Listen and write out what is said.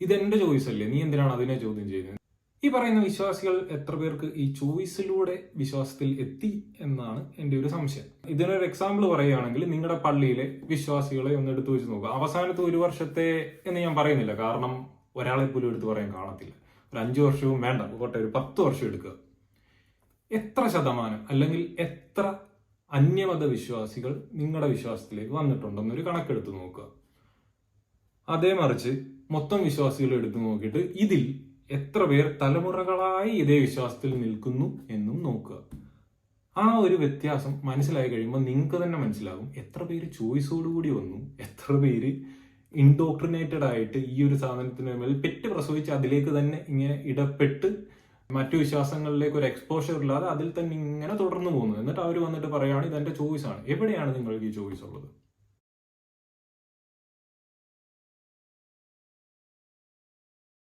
ഇതെന്റെ ചോയ്സ് അല്ലേ നീ എന്തിനാണ് അതിനെ ചോദ്യം ചെയ്യുന്നത്? ഈ പറയുന്ന വിശ്വാസികൾ എത്ര പേർക്ക് ഈ ചോയ്സിലൂടെ വിശ്വാസത്തിൽ എത്തി എന്നാണ് എന്റെ ഒരു സംശയം. ഇതിനൊരു എക്സാമ്പിൾ പറയുകയാണെങ്കിൽ നിങ്ങളുടെ പള്ളിയിലെ വിശ്വാസികളെ ഒന്ന് എടുത്തു വെച്ച് നോക്കുക അവസാനത്തെ ഒരു വർഷത്തെ എന്ന് ഞാൻ പറയുന്നില്ല. കാരണം ഒരാളെ പോലും എടുത്തു പറയാൻ കാണത്തില്ല. ഒരു അഞ്ചു വർഷവും വേണ്ട. പോട്ടെ ഒരു പത്ത് വർഷം എടുക്കുക. എത്ര ശതമാനം അല്ലെങ്കിൽ എത്ര അന്യമത വിശ്വാസികൾ നിങ്ങളുടെ വിശ്വാസത്തിലേക്ക് വന്നിട്ടുണ്ടെന്നൊരു കണക്കെടുത്ത് നോക്കുക. അതേ മറിച്ച് മൊത്തം വിശ്വാസികൾ എടുത്തു നോക്കിയിട്ട് ഇതിൽ എത്ര പേർ തലമുറകളായി ഇതേ വിശ്വാസത്തിൽ നിൽക്കുന്നു എന്നും നോക്കുക. ആ ഒരു വ്യത്യാസം മനസ്സിലായി കഴിയുമ്പോൾ നിങ്ങൾക്ക് തന്നെ മനസ്സിലാകും എത്ര പേര് ചോയ്സോടുകൂടി വന്നു എത്ര പേര് ഇൻഡോക്ട്രിനേറ്റഡ് ആയിട്ട് ഈ ഒരു സാധനത്തിന് മേൽ പെറ്റ് പ്രസവിച്ച് അതിലേക്ക് തന്നെ ഇങ്ങനെ ഇടപെട്ട് മറ്റു വിശ്വാസങ്ങളിലേക്ക് ഒരു എക്സ്പോഷർ ഇല്ലാതെ അതിൽ തന്നെ ഇങ്ങനെ തുടർന്നു പോകുന്നു. എന്നിട്ട് അവർ വന്നിട്ട് പറയുകയാണ് ഇതെന്റെ ചോയ്സാണ്. എവിടെയാണ് നിങ്ങൾക്ക് ഈ ചോയ്സ് ഉള്ളത്?